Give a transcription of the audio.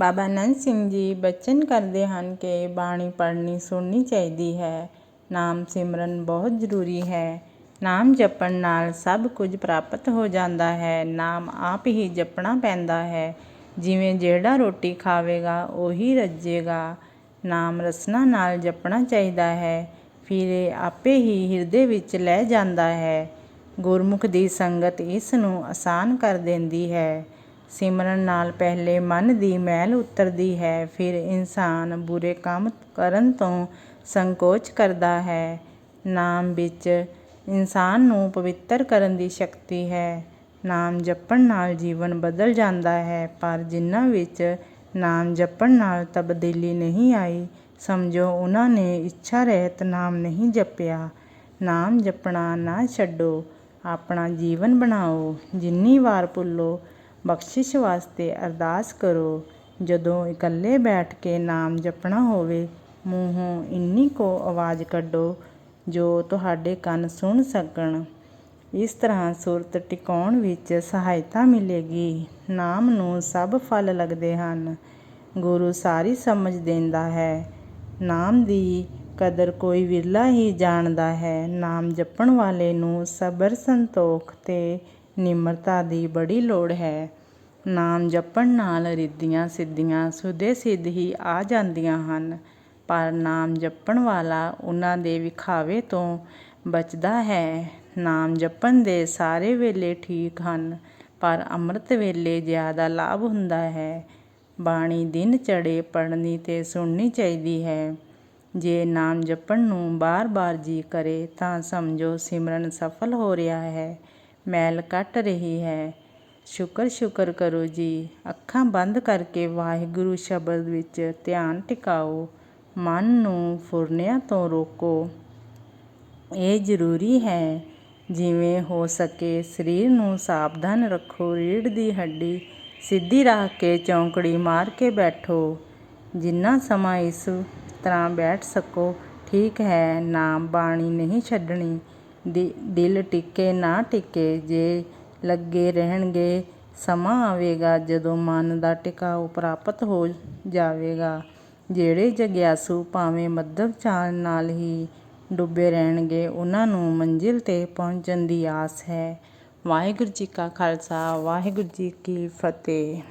ਬਾਬਾ ਨੰਦ ਸਿੰਘ ਜੀ ਬਚਨ ਕਰਦੇ ਹਨ ਕਿ ਬਾਣੀ ਪੜ੍ਹਨੀ ਸੁਣਨੀ ਚਾਹੀਦੀ ਹੈ। ਨਾਮ ਸਿਮਰਨ ਬਹੁਤ ਜ਼ਰੂਰੀ ਹੈ। ਨਾਮ ਜਪਣ ਨਾਲ ਸਭ ਕੁਝ ਪ੍ਰਾਪਤ ਹੋ ਜਾਂਦਾ ਹੈ। ਨਾਮ ਆਪ ਹੀ ਜਪਣਾ ਪੈਂਦਾ ਹੈ। ਜਿਵੇਂ ਜਿਹੜਾ ਰੋਟੀ ਖਾਵੇਗਾ, ਉਹੀ ਰੱਜੇਗਾ। ਨਾਮ ਰਸਨਾ ਨਾਲ ਜਪਣਾ ਚਾਹੀਦਾ ਹੈ। ਫਿਰ ਇਹ ਆਪੇ ਹੀ ਹਿਰਦੇ ਵਿੱਚ ਲੈ ਜਾਂਦਾ ਹੈ। ਗੁਰਮੁਖ ਦੀ ਸੰਗਤ ਇਸ ਨੂੰ ਆਸਾਨ ਕਰ ਦਿੰਦੀ ਹੈ। ਸਿਮਰਨ ਨਾਲ ਪਹਿਲੇ ਮਨ ਦੀ ਮੈਲ ਉਤਰਦੀ ਹੈ, ਫਿਰ ਇਨਸਾਨ ਬੁਰੇ ਕੰਮ ਕਰਨ ਤੋਂ ਸੰਕੋਚ ਕਰਦਾ ਹੈ। ਨਾਮ ਵਿੱਚ ਇਨਸਾਨ ਨੂੰ ਪਵਿੱਤਰ ਕਰਨ ਦੀ ਸ਼ਕਤੀ ਹੈ। ਨਾਮ ਜਪਣ ਨਾਲ ਜੀਵਨ ਬਦਲ ਜਾਂਦਾ ਹੈ, ਪਰ ਜਿਨ੍ਹਾਂ ਵਿੱਚ ਨਾਮ ਜਪਣ ਨਾਲ ਤਬਦੀਲੀ ਨਹੀਂ ਆਈ, ਸਮਝੋ ਉਹਨਾਂ ਨੇ ਇੱਛਾ ਰਹਿਤ ਨਾਮ ਨਹੀਂ ਜਪਿਆ। ਨਾਮ ਜਪਣਾ ਨਾ ਛੱਡੋ, ਆਪਣਾ ਜੀਵਨ ਬਣਾਓ। ਜਿੰਨੀ ਵਾਰ ਭੁੱਲੋ ਬਖਸ਼ਿਸ਼ ਵਾਸਤੇ ਅਰਦਾਸ ਕਰੋ। ਜਦੋਂ ਇਕੱਲੇ ਬੈਠ ਕੇ ਨਾਮ ਜਪਣਾ ਹੋਵੇ, ਮੂੰਹੋਂ ਇੰਨੀ ਕੋ ਆਵਾਜ਼ ਕੱਢੋ ਜੋ ਤੁਹਾਡੇ ਕੰਨ ਸੁਣ ਸਕਣ। ਇਸ ਤਰ੍ਹਾਂ ਸੁਰਤ ਟਿਕਾਉਣ ਵਿੱਚ ਸਹਾਇਤਾ ਮਿਲੇਗੀ। ਨਾਮ ਨੂੰ ਸਭ ਫਲ ਲੱਗਦੇ ਹਨ। ਗੁਰੂ ਸਾਰੀ ਸਮਝ ਦਿੰਦਾ ਹੈ। ਨਾਮ ਦੀ ਕਦਰ ਕੋਈ ਵਿਰਲਾ ਹੀ ਜਾਣਦਾ ਹੈ। ਨਾਮ ਜਪਣ ਵਾਲੇ ਨੂੰ ਸਬਰ ਸੰਤੋਖ ਤੇ ਨਿਮਰਤਾ ਦੀ ਬੜੀ ਲੋੜ ਹੈ। ਨਾਮ ਜਪਣ ਨਾਲ ਰਿੱਧੀਆਂ ਸਿੱਧੀਆਂ ਸੁਦੇ ਸਿੱਧ ਹੀ ਆ ਜਾਂਦੀਆਂ ਹਨ, ਪਰ ਨਾਮ ਜਪਣ ਵਾਲਾ ਉਹਨਾਂ ਦੇ ਵਿਖਾਵੇ ਤੋਂ ਬਚਦਾ ਹੈ। ਨਾਮ ਜਪਣ ਦੇ ਸਾਰੇ ਵੇਲੇ ਠੀਕ ਹਨ, ਪਰ ਅੰਮ੍ਰਿਤ ਵੇਲੇ ਜ਼ਿਆਦਾ ਲਾਭ ਹੁੰਦਾ ਹੈ। ਬਾਣੀ ਦਿਨ ਚੜੇ ਪੜ੍ਹਨੀ ਤੇ ਸੁਣਨੀ ਚਾਹੀਦੀ ਹੈ। ਜੇ ਨਾਮ ਜਪਣ ਨੂੰ ਬਾਰ-ਬਾਰ ਜੀ ਕਰੇ ਤਾਂ ਸਮਝੋ ਸਿਮਰਨ ਸਫਲ ਹੋ ਰਿਹਾ ਹੈ। ਮੈਲ ਕੱਟ ਰਹੀ ਹੈ। ਸ਼ੁਕਰ ਸ਼ੁਕਰ ਕਰੋ ਜੀ। ਅੱਖਾਂ ਬੰਦ ਕਰਕੇ ਵਾਹਿਗੁਰੂ ਸ਼ਬਦ ਵਿੱਚ ਧਿਆਨ ਟਿਕਾਓ। ਮਨ ਨੂੰ ਫੁਰਨਿਆਂ ਤੋਂ ਰੋਕੋ। ਇਹ ਜ਼ਰੂਰੀ ਹੈ। ਜਿਵੇਂ ਹੋ ਸਕੇ ਸਰੀਰ ਨੂੰ ਸਾਵਧਾਨ ਰੱਖੋ। ਰੀੜ ਦੀ ਹੱਡੀ ਸਿੱਧੀ ਰੱਖ ਕੇ ਚੌਂਕੜੀ ਮਾਰ ਕੇ ਬੈਠੋ। ਜਿੰਨਾ ਸਮਾਂ ਇਸ ਤਰ੍ਹਾਂ ਬੈਠ ਸਕੋ, ਠੀਕ ਹੈ। ਨਾਮ ਬਾਣੀ ਨਹੀਂ ਛੱਡਣੀ। ਦਿ, ਦਿਲ ਟਿਕੇ ਨਾ ਟਿਕੇ, ਜੇ ਲੱਗੇ ਰਹਿਣਗੇ ਸਮਾਂ ਆਵੇਗਾ, ਜਦੋਂ ਮਨ ਦਾ ਟਿਕਾਉ ਪ੍ਰਾਪਤ ਹੋ ਜਾਵੇਗਾ। ਜਿਹੜੇ ਜਗਿਆਸੂ ਭਾਵੇਂ ਮੱਧਮ ਚਾਲ ਨਾਲ ਹੀ ਡੁੱਬੇ ਰਹਿਣਗੇ, ਉਹਨਾਂ ਨੂੰ ਮੰਜ਼ਿਲ ਤੇ ਪਹੁੰਚਣ ਦੀ ਆਸ ਹੈ। ਵਾਹਿਗੁਰੂ ਜੀ ਕਾ ਖਾਲਸਾ, ਵਾਹਿਗੁਰੂ ਜੀ ਕੀ ਫਤਿਹ।